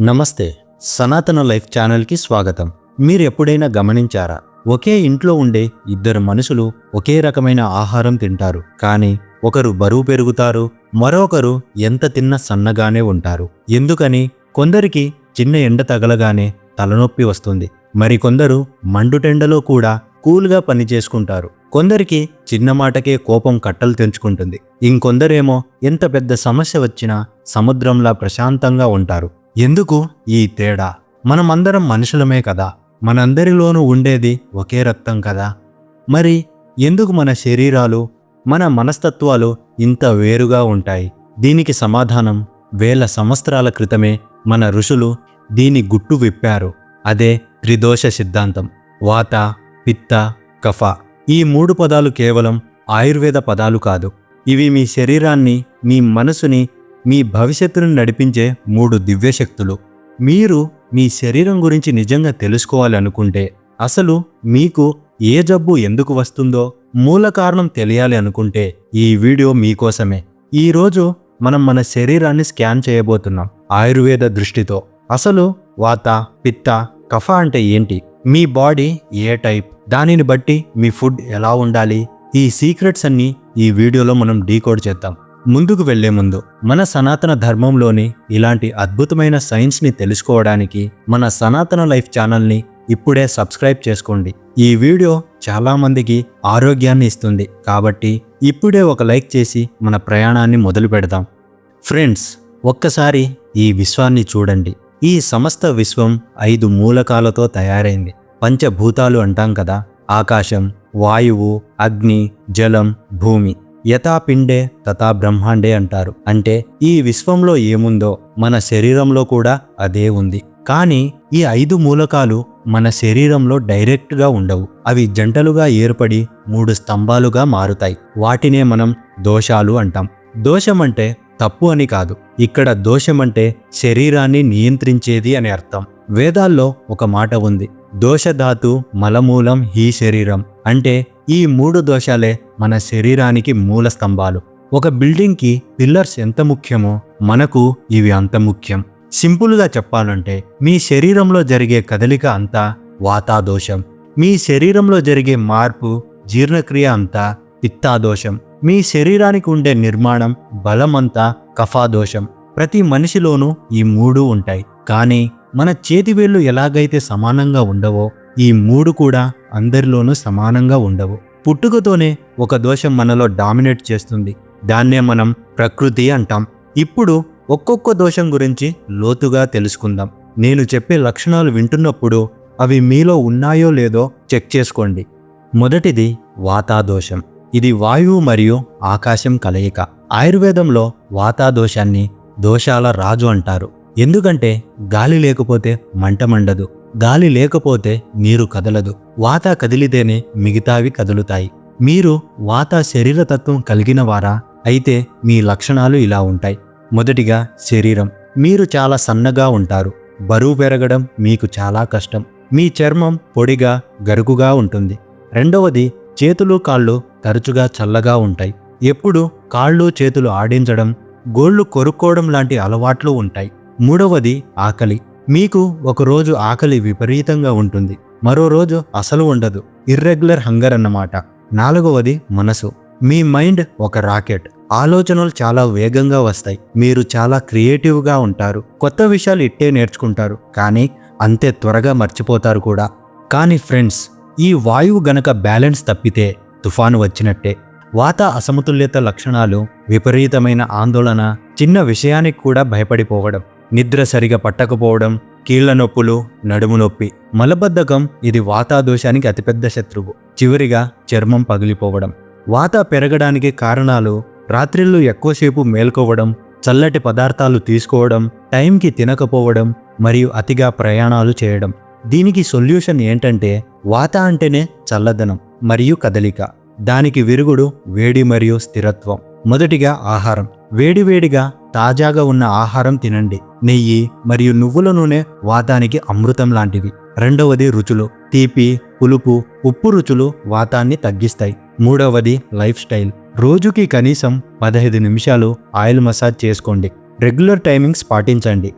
నమస్తే సనాతన లైఫ్ ఛానల్కి స్వాగతం. మీరు ఎప్పుడైనా గమనించారా? ఒకే ఇంట్లో ఉండే ఇద్దరు మనుషులు ఒకే రకమైన ఆహారం తింటారు. కానీ ఒకరు బరువు పెరుగుతారు మరొకరు ఎంత తిన్న సన్నగానే ఉంటారు. ఎందుకని? కొందరికి చిన్న ఎండ తగలగానే తలనొప్పి వస్తుంది. మరికొందరు మండుటెండలో కూడా కూల్గా పని చేసుకుంటారు. కొందరికి చిన్న మాటకే కోపం కట్టలు తెంచుకుంటుంది. ఇంకొందరేమో ఎంత పెద్ద సమస్య వచ్చినా సముద్రంలా ప్రశాంతంగా ఉంటారు. ఎందుకు ఈ తేడా? మనమందరం మనుషులమే కదా. మనందరిలోనూ ఉండేది ఒకే రక్తం కదా. మరి ఎందుకు మన శరీరాలు మన మనస్తత్వాలు ఇంత వేరుగా ఉంటాయి? దీనికి సమాధానం వేల సంవత్సరాల క్రితమే మన ఋషులు దీని గుట్టు విప్పారు. అదే త్రిదోష సిద్ధాంతం. వాత పిత్త కఫ ఈ మూడు పదాలు కేవలం ఆయుర్వేద పదాలు కాదు. ఇవి మీ శరీరాన్ని మీ మనసుని మీ భవిష్యత్తును నడిపించే మూడు దివ్యశక్తులు. మీరు మీ శరీరం గురించి నిజంగా తెలుసుకోవాలనుకుంటే అసలు మీకు ఏ జబ్బు ఎందుకు వస్తుందో మూల కారణం తెలియాలి అనుకుంటే ఈ వీడియో మీకోసమే. ఈరోజు మనం మన శరీరాన్ని స్కాన్ చేయబోతున్నాం ఆయుర్వేద దృష్టితో. అసలు వాత పిత్త కఫ అంటే ఏంటి? మీ బాడీ ఏ టైప్? దానిని బట్టి మీ ఫుడ్ ఎలా ఉండాలి? ఈ సీక్రెట్స్ అన్ని ఈ వీడియోలో మనం డీకోడ్ చేద్దాం. ముందుకు వెళ్ళే ముందు మన సనాతన ధర్మంలోని ఇలాంటి అద్భుతమైన సైన్స్ని తెలుసుకోవడానికి మన సనాతన లైఫ్ ఛానల్ని ఇప్పుడే సబ్స్క్రైబ్ చేసుకోండి. ఈ వీడియో చాలామందికి ఆరోగ్యాన్ని ఇస్తుంది కాబట్టి ఇప్పుడే ఒక లైక్ చేసి మన ప్రయాణాన్ని మొదలు పెడదాం. ఫ్రెండ్స్ ఒక్కసారి ఈ విశ్వాన్ని చూడండి. ఈ సమస్త విశ్వం ఐదు మూలకాలతో తయారైంది. పంచభూతాలు అంటాం కదా ఆకాశం వాయువు అగ్ని జలం భూమి. యథా పిండే తథా బ్రహ్మాండే అంటారు. అంటే ఈ విశ్వంలో ఏముందో మన శరీరంలో కూడా అదే ఉంది. కానీ ఈ ఐదు మూలకాలు మన శరీరంలో డైరెక్ట్గా ఉండవు. అవి జంటలుగా ఏర్పడి మూడు స్తంభాలుగా మారుతాయి. వాటినే మనం దోషాలు అంటాం. దోషం అంటే తప్పు అని కాదు. ఇక్కడ దోషమంటే శరీరాన్ని నియంత్రించేది అని అర్థం. వేదాల్లో ఒక మాట ఉంది. దోషధాతు మలమూలం హీ శరీరం. అంటే ఈ మూడు దోషాలే మన శరీరానికి మూల స్తంభాలు. ఒక బిల్డింగ్కి పిల్లర్స్ ఎంత ముఖ్యమో మనకు ఇవి అంత ముఖ్యం. సింపుల్గా చెప్పాలంటే మీ శరీరంలో జరిగే కదలిక అంతా వాతాదోషం. మీ శరీరంలో జరిగే మార్పు జీర్ణక్రియ అంతా పిత్తాదోషం. మీ శరీరానికి ఉండే నిర్మాణం బలమంతా కఫాదోషం. ప్రతి మనిషిలోనూ ఈ మూడు ఉంటాయి. కానీ మన చేతివేళ్ళు ఎలాగైతే సమానంగా ఉండవో ఈ మూడు కూడా అందరిలోనూ సమానంగా ఉండవు. పుట్టుకతోనే ఒక దోషం మనలో డామినేట్ చేస్తుంది. దాన్నే మనం ప్రకృతి అంటాం. ఇప్పుడు ఒక్కొక్క దోషం గురించి లోతుగా తెలుసుకుందాం. నేను చెప్పే లక్షణాలు వింటున్నప్పుడు అవి మీలో ఉన్నాయో లేదో చెక్ చేసుకోండి. మొదటిది వాతాదోషం. ఇది వాయువు మరియు ఆకాశం కలయిక. ఆయుర్వేదంలో వాతాదోషాన్ని దోషాల రాజు అంటారు. ఎందుకంటే గాలి లేకపోతే మంట మండదు. గాలి లేకపోతే నీరు కదలదు. వాత కదిలితేనే మిగతావి కదులుతాయి. మీరు వాత శరీరతత్వం కలిగిన వారా అయితే మీ లక్షణాలు ఇలా ఉంటాయి. మొదటిగా శరీరం. మీరు చాలా సన్నగా ఉంటారు. బరువు పెరగడం మీకు చాలా కష్టం. మీ చర్మం పొడిగా గరుకుగా ఉంటుంది. రెండవది చేతులు కాళ్ళు తరచుగా చల్లగా ఉంటాయి. ఎప్పుడు కాళ్ళు చేతులు ఆడించడం గోళ్ళు కొరుక్కోవడం లాంటి అలవాట్లు ఉంటాయి. మూడవది ఆకలి. మీకు ఒకరోజు ఆకలి విపరీతంగా ఉంటుంది. మరో రోజు అసలు ఉండదు. ఇర్రెగ్యులర్ హంగర్ అన్నమాట. నాలుగవది మనసు. మీ మైండ్ ఒక రాకెట్. ఆలోచనలు చాలా వేగంగా వస్తాయి. మీరు చాలా క్రియేటివ్గా ఉంటారు. కొత్త విషయాలు ఇట్టే నేర్చుకుంటారు. కానీ అంతే త్వరగా మర్చిపోతారు కూడా. కానీ ఫ్రెండ్స్ ఈ వాయువు గనక బ్యాలెన్స్ తప్పితే తుఫాను వచ్చినట్టే. వాత అసమతుల్యత లక్షణాలు విపరీతమైన ఆందోళన చిన్న విషయానికి కూడా భయపడిపోవడం నిద్ర సరిగా పట్టకపోవడం కీళ్ళ నొప్పులు నడుము నొప్పి. మలబద్ధకం ఇది వాతాదోషానికి అతిపెద్ద శత్రువు. చివరిగా చర్మం పగిలిపోవడం. వాత పెరగడానికి కారణాలు రాత్రిళ్ళు ఎక్కువసేపు మేల్కోవడం చల్లటి పదార్థాలు తీసుకోవడం టైంకి తినకపోవడం మరియు అతిగా ప్రయాణాలు చేయడం. దీనికి సొల్యూషన్ ఏంటంటే వాత అంటేనే చల్లదనం మరియు కదలిక. దానికి విరుగుడు వేడి మరియు స్థిరత్వం. మొదటిగా ఆహారం. వేడివేడిగా తాజాగా ఉన్న ఆహారం తినండి. నెయ్యి మరియు నువ్వుల నూనె వాతానికి అమృతం లాంటివి. రెండవది రుచులు. తీపి పులుపు ఉప్పు రుచులు వాతాన్ని తగ్గిస్తాయి. మూడవది లైఫ్ స్టైల్. రోజుకి కనీసం పదహైదు నిమిషాలు ఆయిల్ మసాజ్ చేసుకోండి. రెగ్యులర్ టైమింగ్స్ పాటించండి.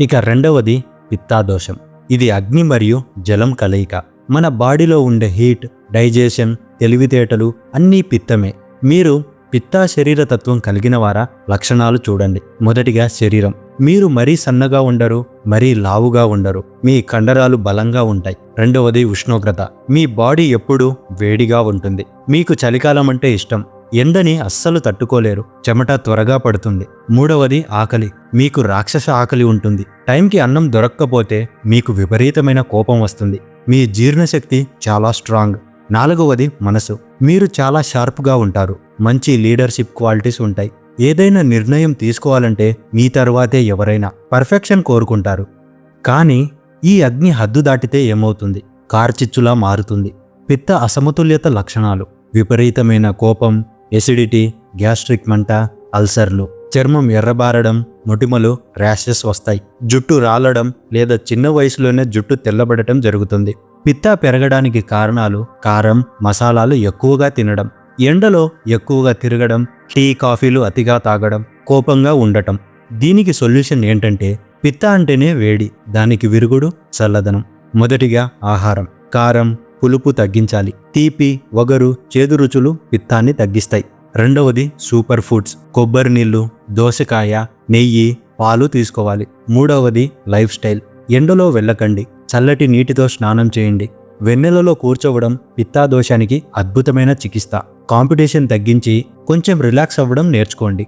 ఇక రెండవది పిత్తాదోషం ఇది అగ్ని మరియు జలం కలయిక. మన బాడీలో ఉండే హీట్ డైజెషన్ తెలివితేటలు అన్నీ పిత్తమే. మీరు పిత్తా శరీర తత్వం కలిగిన వారా లక్షణాలు చూడండి. మొదటిగా శరీరం. మీరు మరీ సన్నగా ఉండరు మరీ లావుగా ఉండరు. మీ కండరాలు బలంగా ఉంటాయి. రెండవది ఉష్ణోగ్రత. మీ బాడీ ఎప్పుడూ వేడిగా ఉంటుంది. మీకు చలికాలం అంటే ఇష్టం. ఎండని అస్సలు తట్టుకోలేరు. చెమట త్వరగా పడుతుంది. మూడవది ఆకలి. మీకు రాక్షస ఆకలి ఉంటుంది. టైంకి అన్నం దొరక్కపోతే మీకు విపరీతమైన కోపం వస్తుంది. మీ జీర్ణశక్తి చాలా స్ట్రాంగ్. నాలుగవది మనసు. మీరు చాలా షార్ప్గా ఉంటారు. మంచి లీడర్షిప్ క్వాలిటీస్ ఉంటాయి. ఏదైనా నిర్ణయం తీసుకోవాలంటే మీ తర్వాతే ఎవరైనా పర్ఫెక్షన్ కోరుకుంటారు. కానీ ఈ అగ్ని హద్దు దాటితే ఏమవుతుంది? కార్చిచ్చులా మారుతుంది. పిత్త అసమతుల్యత లక్షణాలు. విపరీతమైన కోపం ఎసిడిటీ గ్యాస్ట్రిక్ మంట అల్సర్లు. చర్మం ఎర్రబారడం మొటిమలు ర్యాషెస్ వస్తాయి. జుట్టు రాలడం లేదా చిన్న వయసులోనే జుట్టు తెల్లబడటం జరుగుతుంది. పిత్త పెరగడానికి కారణాలు కారం మసాలాలు ఎక్కువగా తినడం. ఎండలో ఎక్కువగా తిరగడం టీ కాఫీలు అతిగా తాగడం కోపంగా ఉండటం. దీనికి సొల్యూషన్ ఏంటంటే పిత్త అంటేనే వేడి దానికి విరుగుడు చల్లదనం. మొదటిగా ఆహారం కారం పులుపు తగ్గించాలి. తీపి వగరు చేదు రుచులు పిత్తాన్ని తగ్గిస్తాయి. రెండవది సూపర్ ఫుడ్స్ కొబ్బరి నీళ్ళు దోసకాయ నెయ్యి పాలు తీసుకోవాలి. మూడవది లైఫ్ స్టైల్ ఎండలో వెళ్ళకండి చల్లటి నీటితో స్నానం చేయండి. వెన్నెలలో కూర్చోవడం పిత్తాదోషానికి అద్భుతమైన చికిత్స. కాంపిటీషన్ తగ్గించి కొంచెం రిలాక్స్ అవ్వడం నేర్చుకోండి.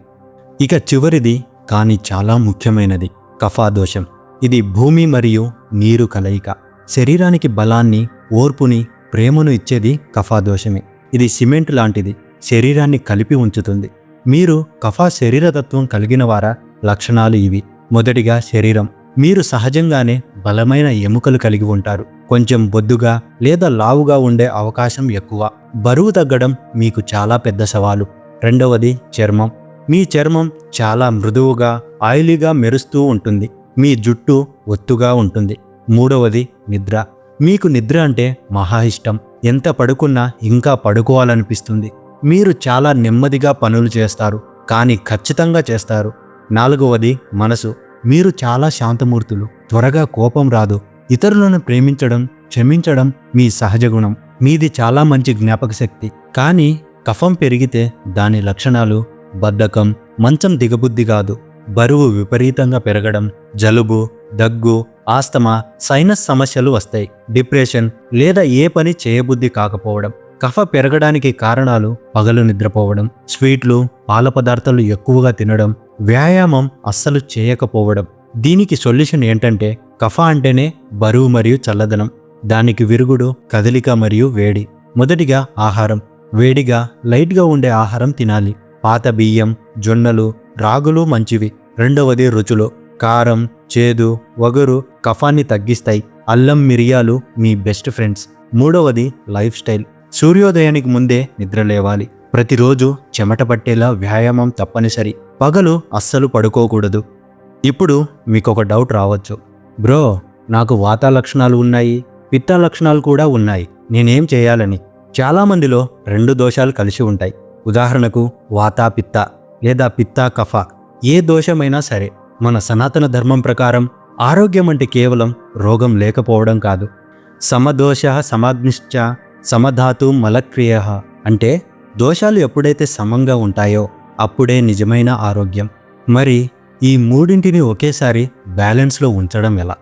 ఇక చివరిది కానీ చాలా ముఖ్యమైనది కఫాదోషం ఇది భూమి మరియు నీరు కలయిక. శరీరానికి బలాన్ని ఓర్పుని ప్రేమను ఇచ్చేది కఫాదోషమే ఇది సిమెంట్ లాంటిది శరీరాన్ని కలిపి ఉంచుతుంది. మీరు కఫా శరీరతత్వం కలిగిన వారా? లక్షణాలు ఇవి. మొదటిగా శరీరం. మీరు సహజంగానే బలమైన ఎముకలు కలిగి ఉంటారు. కొంచెం బొద్దుగా లేదా లావుగా ఉండే అవకాశం ఎక్కువ. బరువు తగ్గడం మీకు చాలా పెద్ద సవాలు. రెండవది చర్మం. మీ చర్మం చాలా మృదువుగా ఆయిలీగా మెరుస్తూ ఉంటుంది. మీ జుట్టు ఒత్తుగా ఉంటుంది. మూడవది నిద్ర. మీకు నిద్ర అంటే మహా ఇష్టం. ఎంత పడుకున్నా ఇంకా పడుకోవాలనిపిస్తుంది. మీరు చాలా నెమ్మదిగా పనులు చేస్తారు. కానీ ఖచ్చితంగా చేస్తారు. నాలుగవది మనసు. మీరు చాలా శాంతమూర్తులు. త్వరగా కోపం రాదు. ఇతరులను ప్రేమించడం క్షమించడం మీ సహజ గుణం. మీది చాలా మంచి జ్ఞాపక శక్తి. కానీ కఫం పెరిగితే దాని లక్షణాలు బద్ధకం మంచం దిగబుద్ధి కాదు. బరువు విపరీతంగా పెరగడం జలుబు దగ్గు ఆస్తమా సైనస్ సమస్యలు వస్తాయి. డిప్రెషన్ లేదా ఏ పని చేయబుద్ధి కాకపోవడం. కఫ పెరగడానికి కారణాలు పగలు నిద్రపోవడం స్వీట్లు పాల పదార్థాలు ఎక్కువగా తినడం వ్యాయామం అస్సలు చేయకపోవడం. దీనికి సొల్యూషన్ ఏంటంటే కఫ అంటేనే బరువు మరియు చల్లదనం. దానికి విరుగుడు కదలిక మరియు వేడి. మొదటిగా ఆహారం. వేడిగా లైట్గా ఉండే ఆహారం తినాలి. పాత బియ్యం జొన్నలు రాగులు మంచివి. రెండవది రుచులు. కారం చేదు వగరు కఫాన్ని తగ్గిస్తాయి. అల్లం మిరియాలు మీ బెస్ట్ ఫ్రెండ్స్. మూడవది లైఫ్ స్టైల్. సూర్యోదయానికి ముందే నిద్ర లేవాలి. ప్రతిరోజు చెమట పట్టేలా వ్యాయామం తప్పనిసరి. పగలు అస్సలు పడుకోకూడదు. ఇప్పుడు మీకు ఒక డౌట్ రావచ్చు. బ్రో నాకు వాత లక్షణాలు ఉన్నాయి పిత్త లక్షణాలు కూడా ఉన్నాయి. నేనేం చేయాలని? చాలామందిలో రెండు దోషాలు కలిసి ఉంటాయి. ఉదాహరణకు వాత పిత్త లేదా పిత్త కఫ. ఏ దోషమైనా సరే మన సనాతన ధర్మం ప్రకారం ఆరోగ్యం అంటే కేవలం రోగం లేకపోవడం కాదు. సమదోష సమాగ్నిశ్చ సమధాతు మలక్రియ అంటే దోషాలు ఎప్పుడైతే సమంగా ఉంటాయో అప్పుడే నిజమైన ఆరోగ్యం. మరి ఈ మూడింటిని ఒకేసారి బ్యాలెన్స్లో ఉంచడం ఎలా?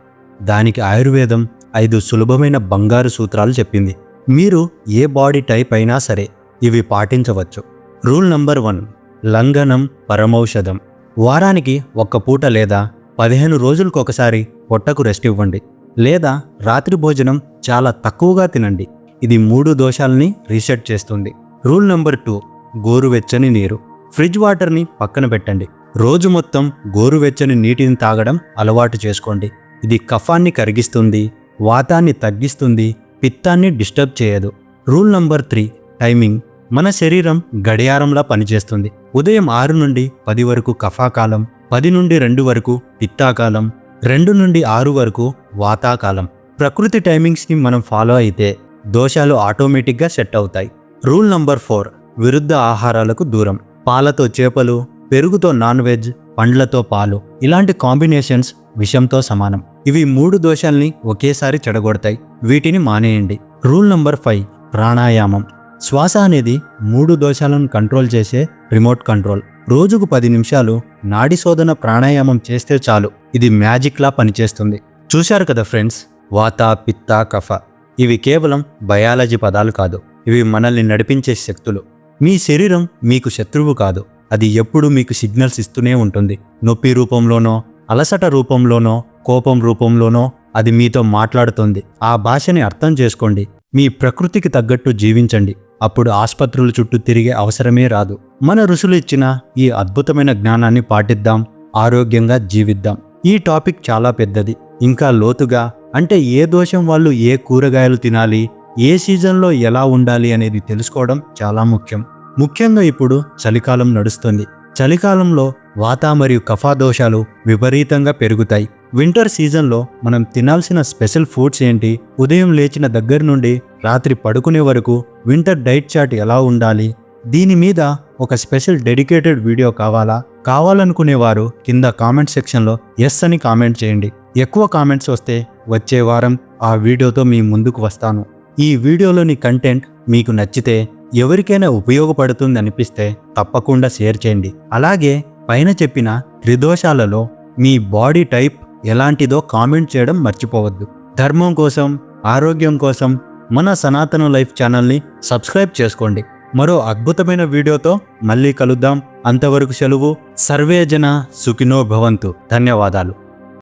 దానికి ఆయుర్వేదం ఐదు సులభమైన బంగారు సూత్రాలు చెప్పింది. మీరు ఏ బాడీ టైప్ అయినా సరే ఇవి పాటించవచ్చు. రూల్ నంబర్ వన్ లంఘనం పరమౌషధం. వారానికి ఒక్క పూట లేదా పదిహేను రోజులకు ఒకసారి పొట్టకు రెస్ట్ ఇవ్వండి. లేదా రాత్రి భోజనం చాలా తక్కువగా తినండి. ఇది మూడు దోషాలని రీసెట్ చేస్తుంది. రూల్ నెంబర్ టూ గోరువెచ్చని నీరు. ఫ్రిడ్జ్ వాటర్ని పక్కన పెట్టండి. రోజు మొత్తం గోరువెచ్చని నీటిని తాగడం అలవాటు చేసుకోండి. ఇది కఫాన్ని కరిగిస్తుంది వాతాన్ని తగ్గిస్తుంది పిత్తాన్ని డిస్టర్బ్ చేయదు. Rule number three timing. మన శరీరం గడియారంలా పనిచేస్తుంది. ఉదయం ఆరు నుండి పది వరకు కఫాకాలం పది నుండి రెండు వరకు పిత్తాకాలం రెండు నుండి ఆరు వరకు వాతాకాలం. ప్రకృతి టైమింగ్స్ని మనం ఫాలో అయితే దోషాలు ఆటోమేటిక్గా సెట్ అవుతాయి. రూల్ నంబర్ ఫోర్ విరుద్ధ ఆహారాలకు దూరం. పాలతో చేపలు పెరుగుతో నాన్ వెజ్ పండ్లతో పాలు ఇలాంటి కాంబినేషన్స్ విషంతో సమానం. ఇవి మూడు దోషాల్ని ఒకేసారి చెడగొడతాయి. వీటిని మానేయండి. రూల్ నంబర్ ఫైవ్ ప్రాణాయామం. శ్వాస అనేది మూడు దోషాలను కంట్రోల్ చేసే రిమోట్ కంట్రోల్. రోజుకు పది నిమిషాలు నాడి శోధన ప్రాణాయామం చేస్తే చాలు. ఇది మ్యాజిక్లా పనిచేస్తుంది. చూశారు కదా ఫ్రెండ్స్? వాత పిత్త కఫ. ఇవి కేవలం బయాలజీ పదాలు కాదు. ఇవి మనల్ని నడిపించే శక్తులు. మీ శరీరం మీకు శత్రువు కాదు. అది ఎప్పుడూ మీకు సిగ్నల్స్ ఇస్తూనే ఉంటుంది. నొప్పి రూపంలోనో అలసట రూపంలోనో కోపం రూపంలోనో అది మీతో మాట్లాడుతుంది. ఆ భాషని అర్థం చేసుకోండి. మీ ప్రకృతికి తగ్గట్టు జీవించండి. అప్పుడు ఆసుపత్రుల చుట్టూ తిరిగే అవసరమే రాదు. మన ఋషులు ఇచ్చిన ఈ అద్భుతమైన జ్ఞానాన్ని పాటిద్దాం. ఆరోగ్యంగా జీవిద్దాం. ఈ టాపిక్ చాలా పెద్దది. ఇంకా లోతుగా అంటే ఏ దోషం వాళ్ళు ఏ కూరగాయలు తినాలి ఏ సీజన్లో ఎలా ఉండాలి అనేది తెలుసుకోవడం చాలా ముఖ్యం. ముఖ్యంగా ఇప్పుడు చలికాలం నడుస్తుంది. చలికాలంలో వాత మరియు కఫా దోషాలు విపరీతంగా పెరుగుతాయి. వింటర్ సీజన్లో మనం తినాల్సిన స్పెషల్ ఫుడ్స్ ఏంటి? ఉదయం లేచిన దగ్గర నుండి రాత్రి పడుకునే వరకు వింటర్ డైట్ చార్ట్ ఎలా ఉండాలి? దీని మీద ఒక స్పెషల్ డెడికేటెడ్ వీడియో కావాలా? కావాలనుకునేవారు కింద కామెంట్ సెక్షన్లో ఎస్ అని కామెంట్ చేయండి. ఎక్కువ కామెంట్స్ వస్తే వచ్చే వారం ఆ వీడియోతో మీ ముందుకు వస్తాను. ఈ వీడియోలోని కంటెంట్ మీకు నచ్చితే ఎవరికైనా ఉపయోగపడుతుంది అనిపిస్తే తప్పకుండా షేర్ చేయండి. అలాగే పైన చెప్పిన త్రిదోషాలలో మీ బాడీ టైప్ ఎలాంటిదో కామెంట్ చేయడం మర్చిపోవద్దు. ధర్మం కోసం ఆరోగ్యం కోసం మన సనాతన లైఫ్ ఛానల్ని సబ్స్క్రైబ్ చేసుకోండి. మరో అద్భుతమైన వీడియోతో మళ్ళీ కలుద్దాం. అంతవరకు సెలవు. సర్వేజన సుఖినో భవంతు. ధన్యవాదాలు.